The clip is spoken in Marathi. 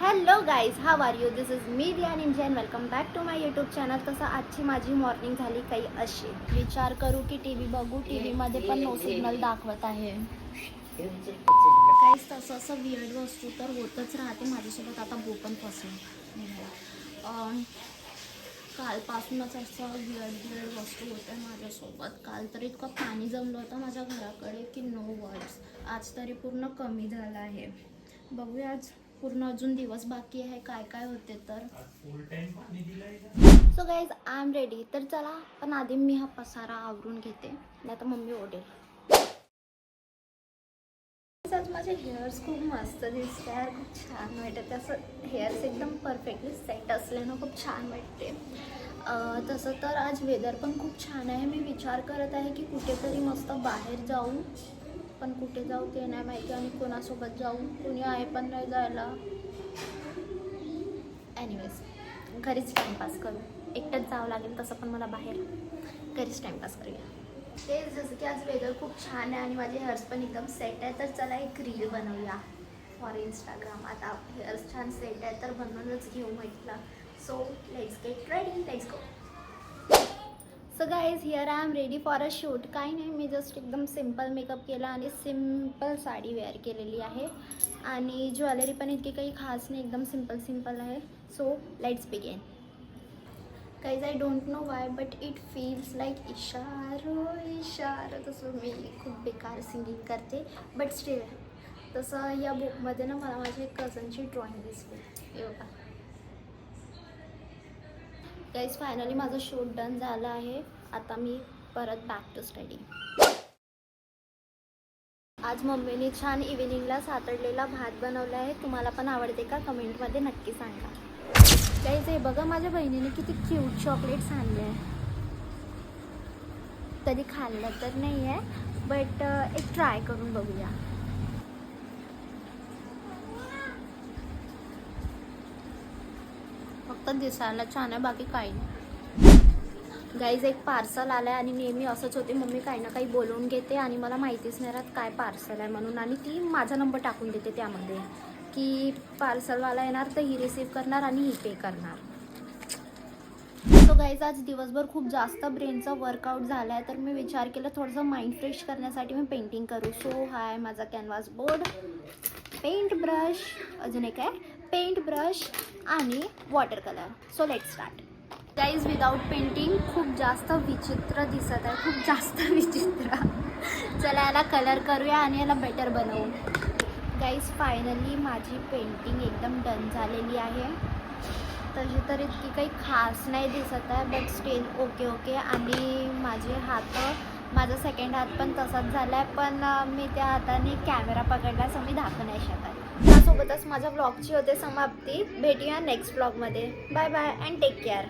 Hello guys how are you this is me Diya Ninje and welcome back to my YouTube channel तसं आजची माझी मॉर्निंग झाली काही अशी. विचार करू की टी व्ही बघू. टी व्हीमध्ये पण नो सिग्नल दाखवत आहे. काहीच तसं असं विअर्ड वस्तू तर होतच राहते माझ्यासोबत. आता बो पण कालपासूनच असं विअर्ड विअर्ड वस्तू होत्या माझ्यासोबत. काल तर इतकं पाणी जमलं होतं माझ्या घराकडे की नो वर्ड्स आज तरी पूर्ण कमी झालं आहे. बघूया आज पूर्ण अजून दिवस बाकी आहे काय काय होते तर. So guys I am ready तर चला पण आधी मी हा पसारा आवरून घेते. नाही तर मम्मी ओढेल आज माझे हेअर्स खूप मस्त दिसते यार खूप छान वाटते असं हेअर्स एकदम परफेक्टली सेट असल्यानं खूप छान वाटते. अं, तसं तर आज वेदर पण खूप छान आहे. मी विचार करत आहे की कुठेतरी मस्त बाहेर जाऊ. पण कुठे जाऊ ते नाही माहिती आणि कोणासोबत जाऊ कोणी आहे पण नाही जायला. एनिवेज घरीच टाईमपास करू. एकटंच जावं लागेल तसं पण मला बाहेर. घरीच टाईमपास करूया. ते जसं की आज वेदर खूप छान आहे आणि माझे हेअर्स पण एकदम सेट आहे तर चला एक रील बनवूया. फॉर इंस्टाग्राम आता हेअर्स छान सेट आहे तर बनवूनच घेऊ म्हटलं. So let's get ready let's go so guys here I am ready for a shoot काही नाही मी जस्ट एकदम सिंपल मेकअप केला आणि सिंपल साडी वेअर केलेली आहे आणि ज्वेलरी पण इतकी काही खास नाही एकदम सिंपल सिंपल आहे so let's begin guys I don't know why but it feels like इशारो इशारो तसं मी खूप बेकार सिंगिंग करते बट स्टील तसं या बुकमध्ये ना मला माझ्या कझनची ड्रॉइंग दिसली योगा गाईज फायनली माझं शूट डन झालं आहे. आता मी परत बॅक टू स्टडी आज मम्मीने छान इव्हिनिंगला सातडलेला भात बनवला आहे. तुम्हाला पण आवडते का? कमेंटमध्ये नक्की सांगा. गाईज हे बघा माझ्या बहिणीने किती क्यूट चॉकलेट्स आणले आहे. कधी खाल्लं तर नाही आहे बट एक ट्राय करून बघूया. फक्त दिसायला छान आहे बाकी काही नाही. गाईज एक पार्सल आलं आहे आणि नेहमी असंच होते मम्मी काही ना काही बोलवून घेते आणि मला माहितीच नाही राहत काय पार्सल आहे म्हणून आणि ती माझा नंबर टाकून देते त्यामध्ये की पार्सलवाला येणार तर ही रिसिव्ह करणार आणि ही पे करणार. सो गाईज आज दिवसभर खूप जास्त ब्रेनचा वर्कआउट झाला आहे तर मी विचार केला थोडंसं माइंड फ्रेश करण्यासाठी मी पेंटिंग करू. सो हाय माझा कॅनव्हास बोर्ड पेंट ब्रश अजून एक आहे. पेंट ब्रश आणि water colour so let start guys without painting खूप जास्त विचित्र दिसत आहे. खूप जास्त विचित्र. चला याला कलर करूया आणि याला बेटर बनवू. गाईज फायनली माझी पेंटिंग एकदम डन झालेली आहे. तशी तर इतकी काही खास नाही दिसत आहे बट स्टील ओके ओके आणि माझे हात माझा सेकंड हात पण तसाच झाला आहे पण मी त्या हाताने कॅमेरा पकडला असं मी दाखवू नाही शकत. त्यासोबतच माझ्या ब्लॉगची होते समाप्ती. भेटूया नेक्स्ट ब्लॉगमध्ये bye bye and take care